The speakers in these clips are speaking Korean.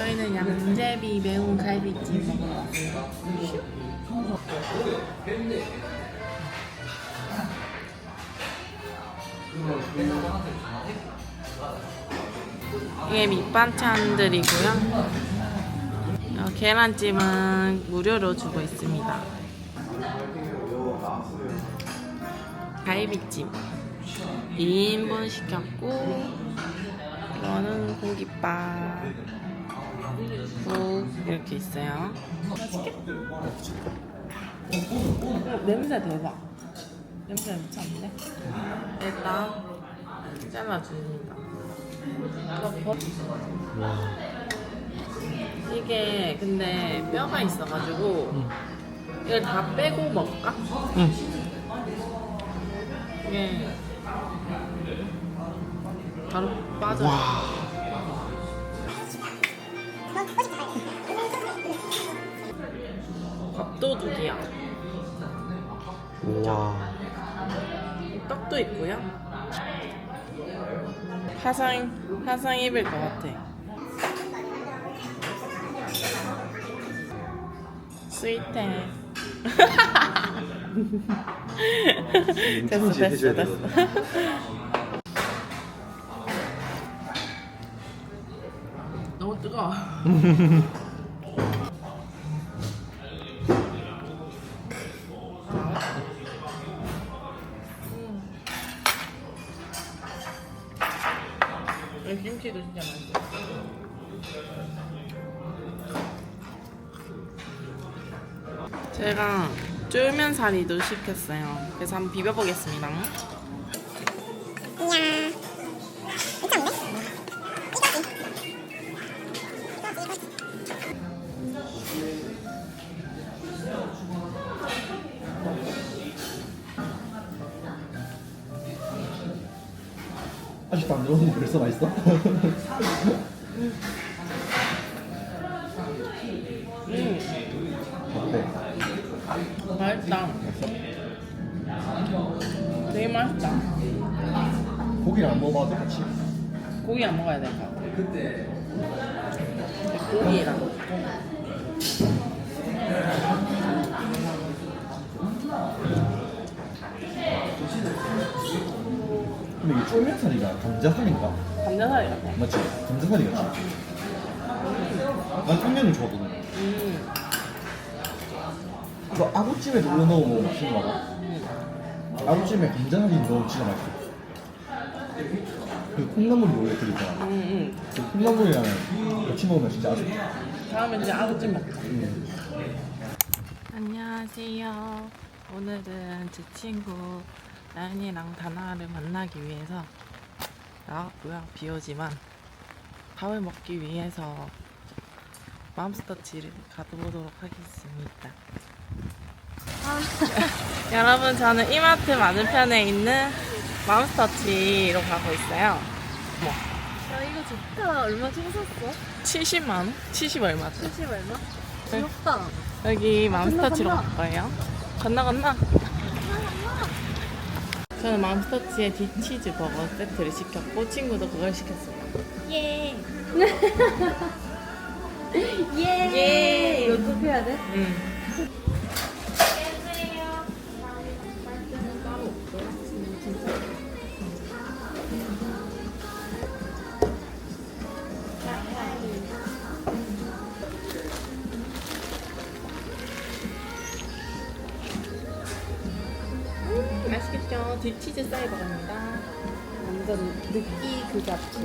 저희는 양제비 매운 갈비찜 먹으러 왔어요. 이게 밑반찬들이고요. 어, 계란찜은 무료로 주고 있습니다. 갈비찜 2인분 시켰고 이거는 공깃밥 국 이렇게 있어요. 맛있겠다. 어, 냄새 대박. 냄새 미쳤는데? 일단 잘라줍니다. 이게 근데 뼈가 있어가지고 이걸 다 빼고 먹을까? 응. 이게 바로 빠져. 와. 밥도둑이야. 와. 떡도 있고요. 화상 화상 입을 것 같아. 스윗해. 됐어 됐어 됐어. 너무 뜨거워. 이 김치도 진짜 맛있어. 제가 쫄면사리도 시켰어요. 그래서 한번 비벼보겠습니다. 아직도 안 들어오는데 벌써 맛있어? 음, 어때? 맛있다. 되게 맛있다. 고기를 안 먹어봐도 같이? 고기 안 먹어야 같아. 고기랑. 쫄면살이가 감자살인가? 감자살이 같아. 맞지? 감자살이 같지? 난 청년을 좋아하거든 음, 그 아구찜에 올려 넣으면 맛있는 거 알아? 음. 아구찜에 감자살이 넣으면 진짜 맛있어 그 콩나물이 원래 들있잖아 음, 음. 그 콩나물이랑 같이 먹으면 진짜 아주 다음에 이제 아구찜 먹자. 음. 안녕하세요. 오늘은 제 친구 나연이랑 다나를 만나기 위해서 나왔고요. 비 오지만 밥을 먹기 위해서 맘스터치를 가보도록 하겠습니다. 여러분 저는 이마트 맞은편에 있는 맘스터치로 가고 있어요. 뭐 야 이거 좋다. 얼마 주고 샀어? 70만 원? 70 얼마죠? 70 얼마? 네. 귀엽다. 여기 맘스터치로 건너, 갈 거예요. 건너 건너. 저는 맘스터치의 디치즈 버거 세트를 시켰고 친구도 그걸 시켰어요. 예. 예. 예. 이거 어떻게 해야 돼? 음. 맛있겠죠? 디치즈 사이버거입니다. 완전 느끼 그 자체.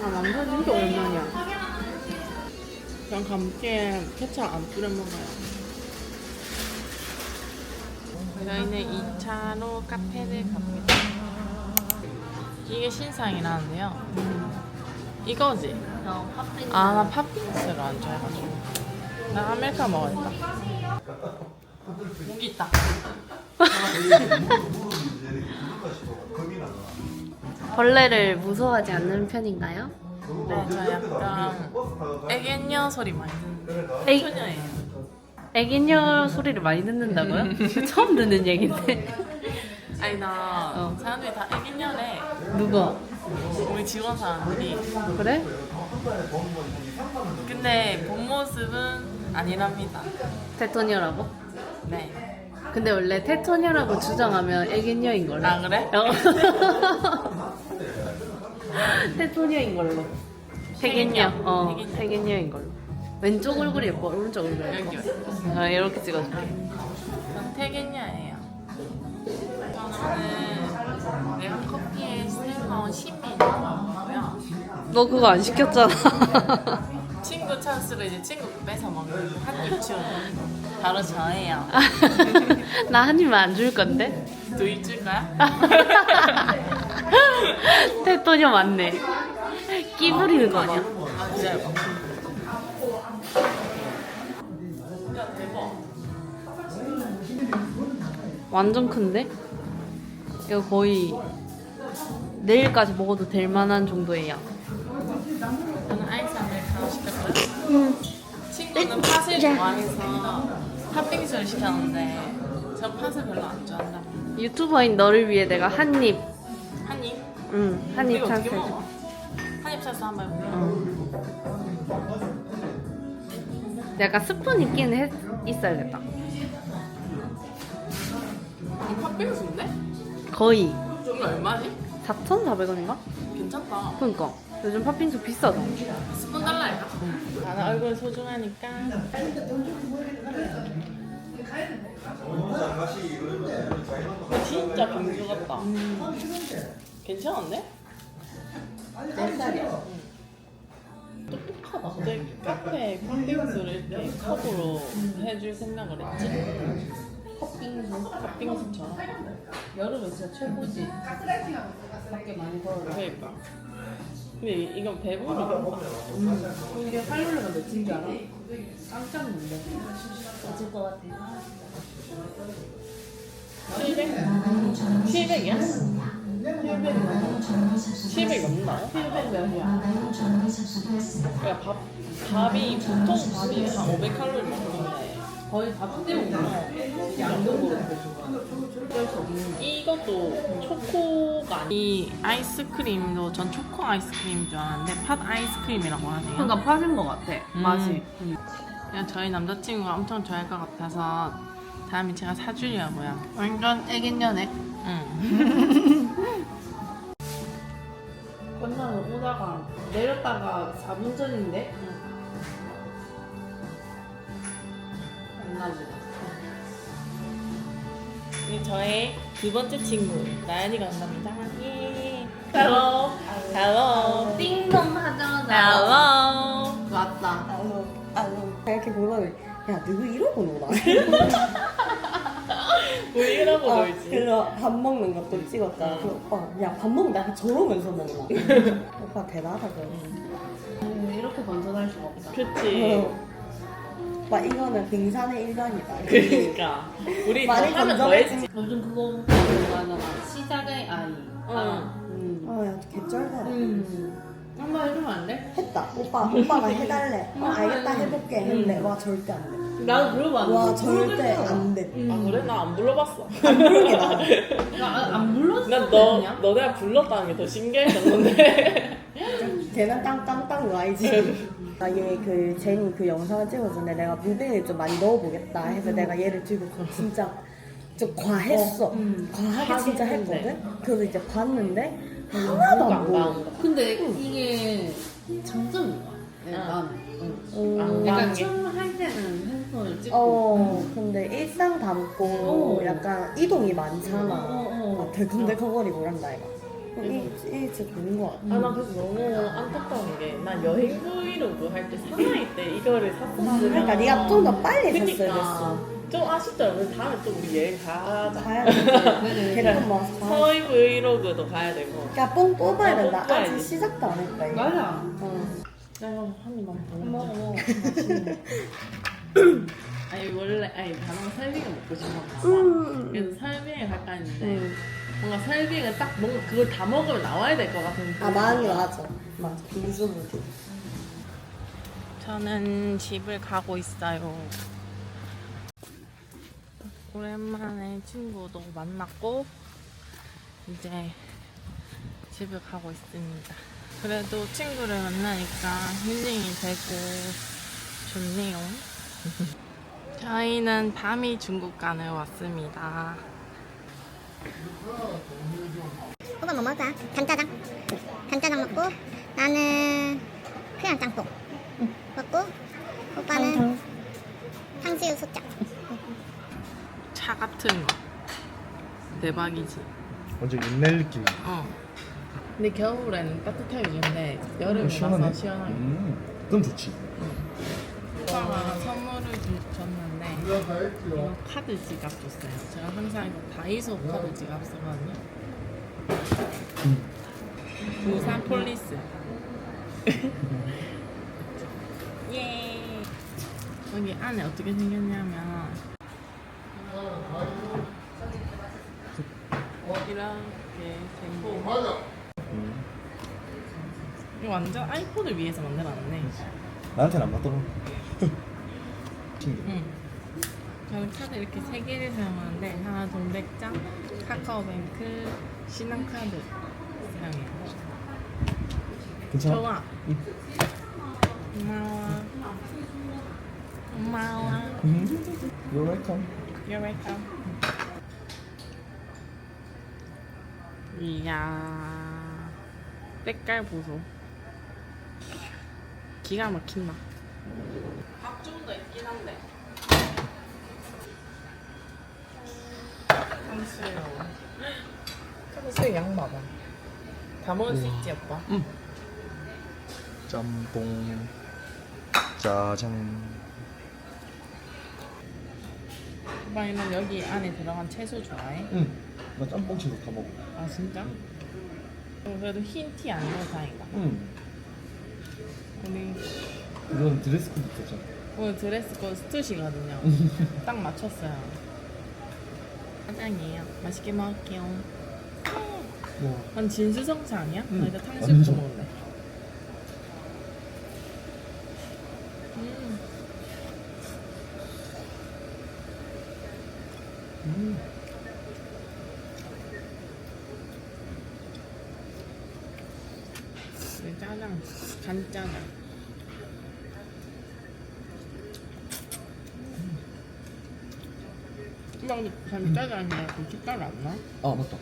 아, 남편이 진짜 오랜만이야. 그냥 감기에 케찹 안 뿌려 먹어요. 저희는 2차로 카페를 갑니다. 이게 신상이라는데요. 이거지? 어, 팥빙수. 아, 나 팥빙수를 안 좋아해가지고. 나 아메리카 먹어야겠다. 여기 있다. 벌레를 무서워하지 않는 편인가요? 네, 저 약간 애견녀 소리 많이 듣는 에이. 소녀예요. 애기녀 소리를 많이 듣는다고요? 처음 듣는 얘긴데. 아니 나 어. 사람들이 다 애기년에 누가? 직원 사람들이 그래? 근데 본 모습은 아니랍니다. 테토녀라고? 네. 근데 원래 테토녀라고 주장하면 애기녀인 걸로. 아 그래? 어. 테토녀인 걸로. 태견녀. 어, 태견녀. 태견녀인 걸로. 왼쪽 얼굴이 예뻐, 오른쪽 얼굴이 여기 예뻐. 아, 이렇게 찍어줄게. 전 태견녀예요. 저는 내가 커피에 새로운 시민이고요. 너 그거 안 시켰잖아. 친구 찬스로 이제 친구 거 뺏어 먹는 한입충 바로 저예요. 나 한 입만 안 줄 건데? 두입 줄까요? 테토녀 맞네. 끼 부리는 거 아니야? 아 진짜요? 완전 큰데? 이거 거의 내일까지 먹어도 될 만한 정도의 양. 저는 아이스 아메리카노 시켰고요. 친구는 팥을 좋아해서 팥빙수를 시켰는데 저 팥을 별로 안 좋아한다. 유튜버인 너를 위해 내가 한 입, 한 입? 응, 한 입 이거 어떻게 찬스. 먹어? 한입 찬스 한번. 어. 약간 스푼 있긴 해, 있어야겠다. 이 팥빙수인데? 거의 이거 얼마지? 4,400원인가? 괜찮다. 그니까 요즘 팥빙수 비싸다. 스푼 달라니까? 나는 얼굴 소중하니까. 진짜 빙수 같다. 괜찮은데? 몇 살이야? 똑똑하다. 근데 카페에 팥빙수를 이렇게 컵으로 해줄 생각을 했지? 팥빙수? 팥빙수처럼? 여름에 진짜 최고지. 밖에 많이 걸어. 그러니까. 근데 이- 이건 배부르겠다. 이게 활로레가 몇인 줄 알아? 깜짝 놀래. 어질 것 같아. 700? 700이야? 700 넘나요? 700 몇이야? 그러니까 밥, 밥이 보통 밥이 한 500칼로리 먹는데 거의 어쩔 수 없는 이것도 초코가 아니 이 아이스크림도 전 초코 아이스크림인 줄 알았는데 팥 아이스크림이라고 하네요. 그러니까 파는 것 같아 음. 맛이. 그냥 저희 남자친구가 엄청 좋아할 것 같아서 다음에 제가 사주려고요. 완전 애견녀네 응. 건너는 오다가 내렸다가 4분 전인데 이 저의 두 번째 친구 나연이가 간답니다 예. Hello Hello 띵동 하자마자 Hello 왔다 알로 알로 이렇게 보면 야 누구 이러고 노나? 왜 이러고 아, 놀지? 그래서 밥 먹는 것도 찍었잖아. 그 오빠 야밥 먹는데 약간 저러면서 먹나? 오빠 대단하다 그래. 음, 이렇게 건전할 수가 없다 그치 어. 막 이거는 등산의 일반이다. 그러니까 우리 더 많이 하면. 했지 요즘 그거 그거잖아 시작의 아이 응. 음. 아 야 개쩔다. 음. 한번 해주면 안 돼? 했다. 오빠 오빠가 해달래. 어 알겠다 해볼게. 했는데 와 절대 안 돼. 나도 물어봤는데 와 절대 안 돼. 아 그래? 나 안 불러봤어 안 부르게 나. 나안 불렀어 난너 너 내가 불렀다는 게 더 신기했었는데 걔는 땅땅땅 와이지. 나얘 그 제니 그 영상을 찍어줬는데 내가 무대에 좀 많이 넣어보겠다 해서 내가 얘를 들고 진짜 좀 과했어. 음. 과하게 진짜 했는데. 했거든. 그래서 이제 봤는데 하나도 안 보여. 근데 이게 장점인 거야 네, 음, 안 약간 게. 춤할 때는 핸드폰을 찍고 어 근데 일상 담고 어. 약간 이동이 많잖아. 어, 어. 막 덜컹덜컹거리고 그런다 이거. 이, 이 진짜 좋은 거 같아. 아 나 그래서 너무 안타까운 게난 여행 브이로그 할 때 사나이 때 이거를 샀었으면 그러니까 네가 좀 더 빨리 샀어야 그니까 됐어. 좀 아쉽더라 고 다음에 또 우리 여행 가자 가야 돼. 걔는 뭐 가. 서희 브이로그도 가야 되고 그러니까 뽕 뽑아야 어, 된다. 뽑아야지. 아직 시작도 안 했다 이거. 맞아 어. 야한 입만 더 먹어 먹자 먹어 맛있네 아니 원래 아니 단어 설빙을 먹고 싶었나 음. 그래서 설빙을 할까 했는데 음. 뭔가 설빙은 딱 뭔가 그걸 다 먹으면 나와야 될 것 같은 아 많이 맞아. 맞아. 빙수무기. 저는 집을 가고 있어요. 오랜만에 친구도 만났고 이제 집에 가고 있습니다. 그래도 친구를 만나니까 힐링이 되고 좋네요. 저희는 밤이 중국 간을 왔습니다. 오빠 뭐 먹을까? 간짜장. 간짜장 먹고 나는 그냥 짬뽕 먹고 오빠는 탕수육 소짜. 차 같은 거 대박이지. 완전 옛날 느낌. 어. 근데 겨울에는 따뜻하게 주는데 여름에 시원하네. 와서 시원하게. 음, 그럼 좋지. 오빠가 줬는데 이거 카드 지갑 줬어요. 제가 항상 이거 다이소 카드 지갑 쓰거든요. 부산 폴리스. 예. 여기 안에 어떻게 생겼냐면 이렇게 생긴. 음. 이거 완전 아이폰을 위해서 만들어놨네. 나한테는 안 맞더라. 신기해. 응. 저는 카드 이렇게 세 개를 사용하는데 하나 동백장, 카카오뱅크, 신한카드 사용해요. 괜찮아? 좋아. 응. 고마워. 고마워. 음. You're welcome. You're welcome. 이야. 색깔 보소. 기가 막힌다. 밥좀더 있긴 한데. 탕수육. 탕수육 양 봐봐. 다 먹을 수 있지, 오빠? 응. 짬뽕, 짜장. 오빠는 여기 안에 들어간 채소 좋아해? 응. 나 짬뽕 채소 다 먹어. 아, 진짜? 어, 그래도 흰 티안 넣어서 다행이다. 응. 우리 이건 드레스 코드 있었잖아. 오늘 드레스 코드 스투시거든요. 딱 맞췄어요. 짜장이에요. 맛있게 먹을게요. 뭐. 난 진수성찬 아니야? 응. 나 이제 탕수육도 완전. 먹을래. 음, 음. 이 짜장, 간짜장. 오빠 근데 간짜장이랑 고춧 따로 안 나? 아 맞다.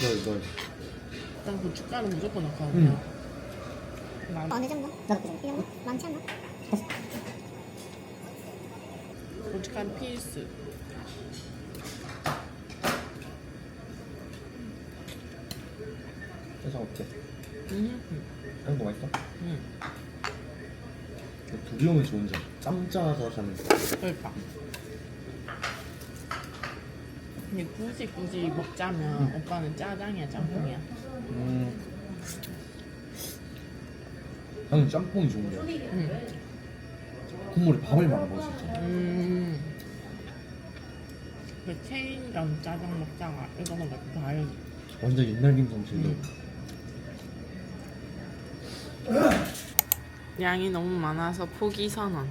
넣어 넣어. 난 고춧가루 무조건 넣거든요. 난 어느 정도? 그. 이 정도? 많지 않나? 고춧가루 필수. 짜장 어때? 음, 이런 거 맛있어? 음. 부리움이 좋은 점. 짬짜서 가는 거. 그러니까. 근데 굳이 굳이 먹자면 오빠는 짜장이야 짬뽕이야. 음. 나는 짬뽕이 좋은데 음. 국물에 밥을 말아 먹을 수 있잖아. 음. 그 체인점 짜장 먹자가 이거는 막 다르지. 완전 옛날 김성실도. 음. 양이 너무 많아서 포기 선언.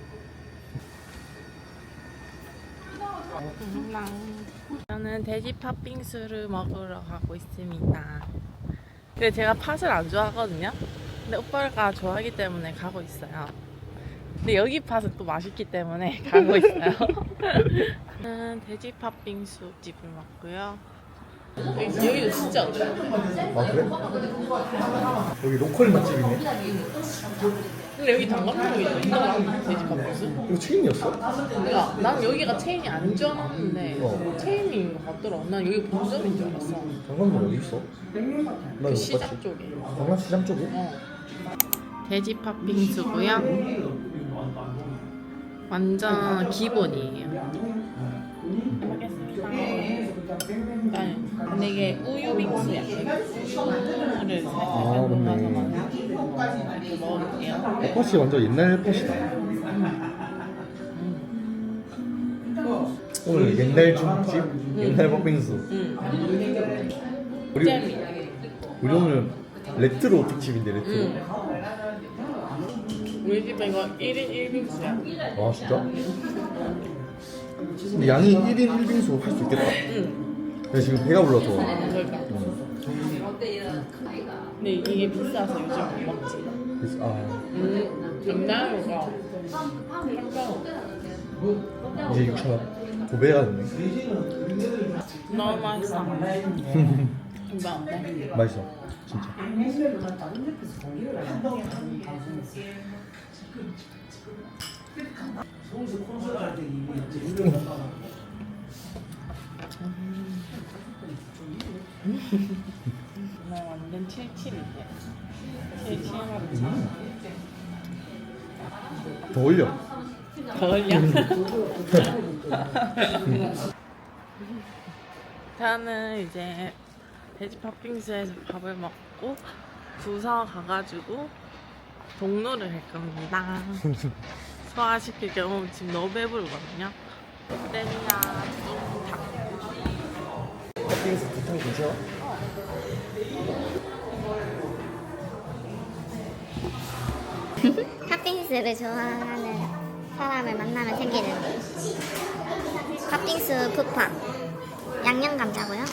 저는 돼지 팥빙수를 먹으러 가고 있습니다. 근데 제가 팥을 안 좋아하거든요. 근데 오빠가 좋아하기 때문에 가고 있어요. 근데 여기 팥은 또 맛있기 때문에 가고 있어요. 저는 돼지 팥빙수 집을 왔고요. 여기, 여기도 진짜. 아 그래? 여기 로컬 맛집이네. 근데 여기 단감동이도 있나? 돼지 팥빙수? 이거 체인이었어? 그러니까 난 여기가 체인이 안 줄 알았는데 어. 체인인 것 같더라고. 난 여기 본점인 줄 알았어. 강남도 어디 있어? 나 그 이거 시장 봤지. 쪽에. 강남 시장 쪽에? 어. 돼지 팥빙수고요. 완전 기본이에요. 해보겠습니다. 근데 이게 우유 빙수야. 우유를 살살 아, 맞네. 이렇게 먹어볼게요. 팥이 완전 옛날 팥이다. 오늘 옛날 중국집, 옛날 팥빙수. 응. 우리 잼이. 우리 오늘 레트로 특집인데 레트로. 응. 우리 집에 이거 1인 1빙수야. 아 진짜? 근데 양이 1인 1빙수 할 수 있겠다. 응. 내가 지금 배가 불러서. 그러니까. 음. 근데 이게 비싸서 요즘 못 먹지. 그래서 아 음, 감자류가 이제 6천 원. 두 배가 됐네. 너무 맛있어. 근데 어때? 맛있어. 진짜. 나 완전 77이네. 77 맞지? 더 올려. 더 걸려? 저는 이제 돼지 팥빙수에서 밥을 먹고 부서 가가지고 동로를 갈 겁니다. 소화시킬 겸 지금 너무 배부르거든요. 롯데리아 뚱탕. 팥빙수 두탕 괜찮아? 팥빙수를 좋아하는 사람을 만나면 생기는 팥빙수 쿠파 양념 감자고요.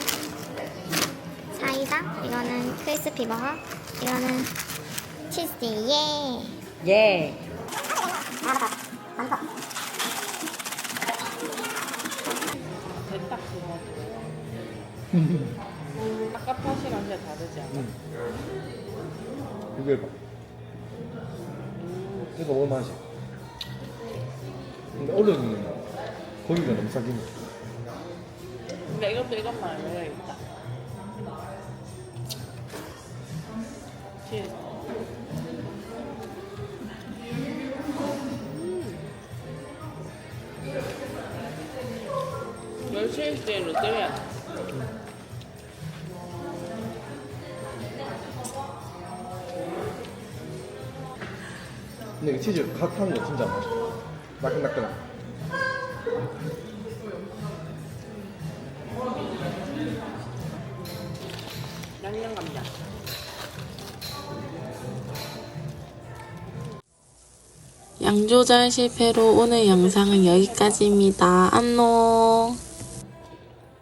사이다 이거는 크리스피 버거 이거는 치즈티 예. 예. 아까 팥이랑 진짜 다르지 않아? 이거 해봐. 이거 먹을 맛이. 근데 어려운 고기가 너무 싸긴 해. 근데 이것도 이것만 알려야겠다. 치즈. 음. 멸치일스에 롯데리아. 근데 이 치즈 갓 하는 거 진짜 맛있어. 따끈따끈. 양념 감자. 양 조절 실패로 오늘 영상은 여기까지입니다. 안녕.